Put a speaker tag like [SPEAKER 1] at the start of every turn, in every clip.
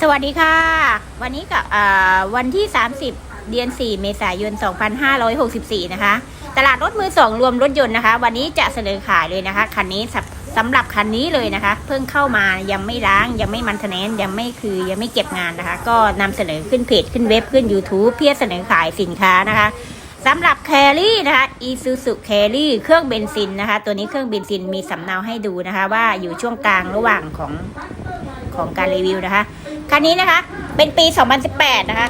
[SPEAKER 1] สวัสดีค่ะ วันนี้กับวันที่ 30 เดือน 4 เมษายน 2564 นะคะ ตลาดรถมือสองรวมรถยนต์นะคะ วันนี้จะเสนอขายเลยนะคะ คันนี้สำหรับคันนี้เลยนะคะ เพิ่งเข้ามายังไม่ล้าง ยังไม่มันเทนแนนยังไม่คือยังไม่เก็บงานนะคะ ก็นำเสนอขึ้นเพจขึ้นเว็บขึ้น YouTube เพื่อเสนอขายสินค้านะคะสำหรับแครี่นะคะ Isuzu Carry เครื่องเบนซินนะคะ ตัวนี้เครื่องเบนซินมีสำเนาให้ดูนะคะ ว่าอยู่ช่วงกลางระหว่างของของการรีวิวนะคะ คันนี้นะคะ เป็นปี 2018 นะคะ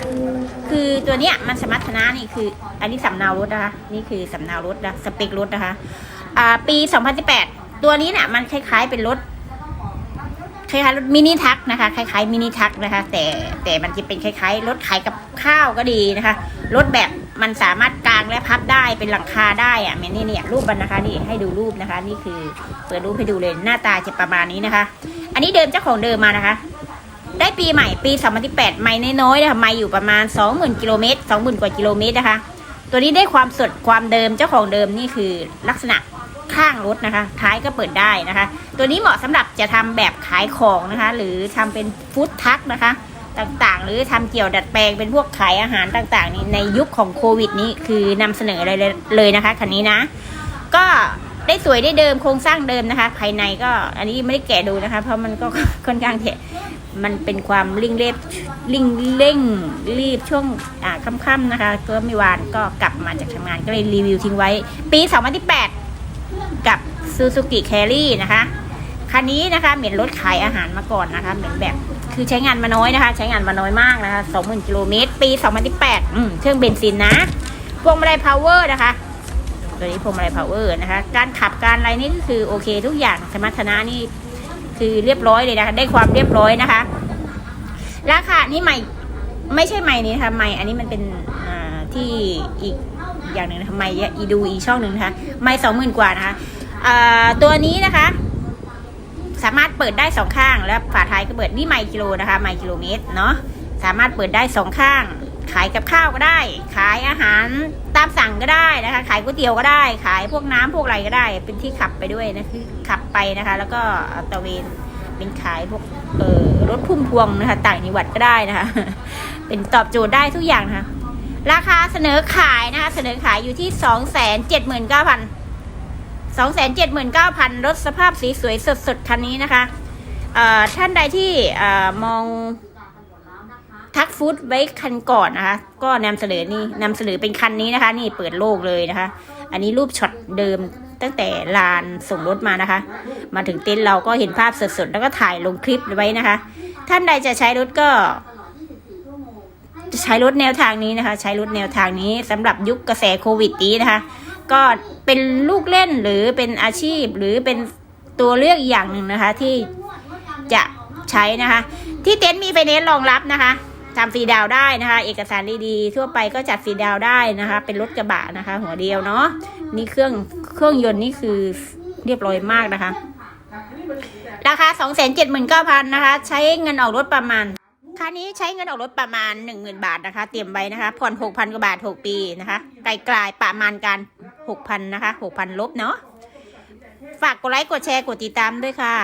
[SPEAKER 1] คือตัวเนี้ยมันสมรรถนะนี่คือ อันนี้สำเนารถนะคะ นี่คือสำเนารถนะสเปครถนะคะ อ่า ปี 2018 ตัวนี้เนี่ยมันคล้าย ๆ เป็นรถคล้ายๆรถมินิทักนะคะคล้ายๆมินิทักนะคะ แต่แต่มันจะเป็นคล้ายๆรถขายกับข้าวก็ดีนะคะรถแบบมันสามารถกางและพับได้เป็นหลังคาได้อะเมนนี่เนี่ยรูปมันนะคะนี่ให้ดูรูปนะคะ นี่คือเปิดรูปให้ดูเลยหน้าตาจะประมาณนี้นะคะ อันนี้เดิมเจ้าของเดิมมานะคะ ได้ปีใหม่ปี2018ไม่น้อยๆนะคะไม่อยู่ประมาณ 20,000กิโลเมตร20,000กว่ากิโลเมตรนะคะ ตัวนี้ได้ความสดความเดิมเจ้าของเดิมนี่คือลักษณะข้างรถนะคะ ท้ายก็เปิดได้นะคะ ตัวนี้เหมาะสำหรับจะทำแบบขายของนะคะ หรือทำเป็นฟู้ดทักนะคะ ต่างๆ หรือทำเกี่ยวดัดแปลงเป็นพวกขายอาหารต่างๆนี่ในยุคของโควิดนี้คือนำเสนออะไรเลยนะคะคันนี้นะ ก็ได้สวยได้เดิมโครงสร้างเดิมนะคะ ภายในก็อันนี้ไม่ได้แกะดูนะคะ เพราะมันก็ค่อนข้างเถะ มันเป็นความริ่งเร่บริ่งเร่งรีบช่วงอ่าค่ำๆนะคะ ก็ไม่วานก็กลับมาจากทำงานก็เลยรีวิวทิ้งไว้ ปี2018 กับ Suzuki Carry นะคะคันนี้นะคะเหมือนรถขายอาหารมาก่อนนะคะเหมือนแบบคือใช้งานมาน้อยนะคะ ใช้งานมาน้อยมากนะคะ20,000กิโลเมตรปี 2018อืมเครื่องเบนซินนะพวงมาลัยพาวเวอร์นะคะตัวนี้พวงมาลัยพาวเวอร์นะคะ การขับการอะไรนี่ก็คือโอเคทุกอย่างสมรรถนะนี่ คือเรียบร้อยเลยนะคะ ได้ความเรียบร้อยนะคะ ราคานี่ใหม่ไม่ใช่ใหม่นี้นะคะใหม่อันนี้มันเป็นอ่าที่อีกอย่างหนึ่งนะคะใหม่อีดูอีช่องหนึ่งนะคะใหม่สองหมื่นกว่านะคะอ่าตัวนี้นะคะ สามารถเปิดได้สองข้าง แล้วฝาท้ายก็เปิดนี่ไมล์กิโลนะคะไมล์กิโลเมตรเนาะสามารถเปิดได้สองข้าง ขายกับข้าวก็ได้ ขายอาหารตามสั่งก็ได้นะคะ ขายก๋วยเตี๋ยวก็ได้ ขายพวกน้ำพวกอะไรก็ได้ เป็นที่ขับไปด้วยนะคือขับไปนะคะ แล้วก็ตะเวนเป็นขายพวกเอ่อรถพุ่มพวงนะคะต่างจังหวัดก็ได้นะคะ เป็นตอบโจทย์ได้ทุกอย่างนะคะ ราคาเสนอขายนะคะ เสนอขายอยู่ที่สองแสนเจ็ดหมื่นเก้าพันสองแสนเจ็ดหมื่นเก้าพันรถสภาพสีสวยสดสดๆคันนี้นะคะเอ่อท่านใดที่เอ่อมอง ทักฟู้ดไว้คันก่อนนะคะ ก็นำเสนอนี่นำเสนอเป็นคันนี้นะคะ นี่เปิดโลกเลยนะคะ อันนี้รูปช็อตเดิมตั้งแต่ลานส่งรถมานะคะ มาถึงเต็นท์เราก็เห็นภาพสดๆแล้วก็ถ่ายลงคลิปไว้นะคะ ท่านใดจะใช้รถก็จะใช้รถแนวทางนี้นะคะ ใช้รถแนวทางนี้สำหรับยุคกระแสโควิดนี้นะคะ ก็เป็นลูกเล่นหรือเป็นอาชีพหรือเป็นตัวเลือกอีกอย่างหนึ่งนะคะ ที่จะใช้นะคะ ที่เต็นท์มีไฟแนนซ์รองรับนะคะ ทำฟรีดาวได้นะคะ เอกสารดีๆทั่วไปก็จัดฟรีดาวได้นะคะ เป็นรถกระบะนะคะ หัวเดียวเนาะนี่เครื่องเครื่องยนต์นี่คือเรียบร้อยมากนะคะ ราคา 2 7 9 0 0 0นะคะ ใช้เงินออกรถประมาณคันนี้ใช้เงินออกรถประมาณ 10,000 บาทนะคะ เตรียมไว้นะคะ ผ่อน 6,000 กว่าบาท 6 ปีนะคะไกลๆประมาณการ6,000 นะคะ 6,000 ลบเนาะฝากกดไลค์กดแชร์กดติดตามด้วยค่ะ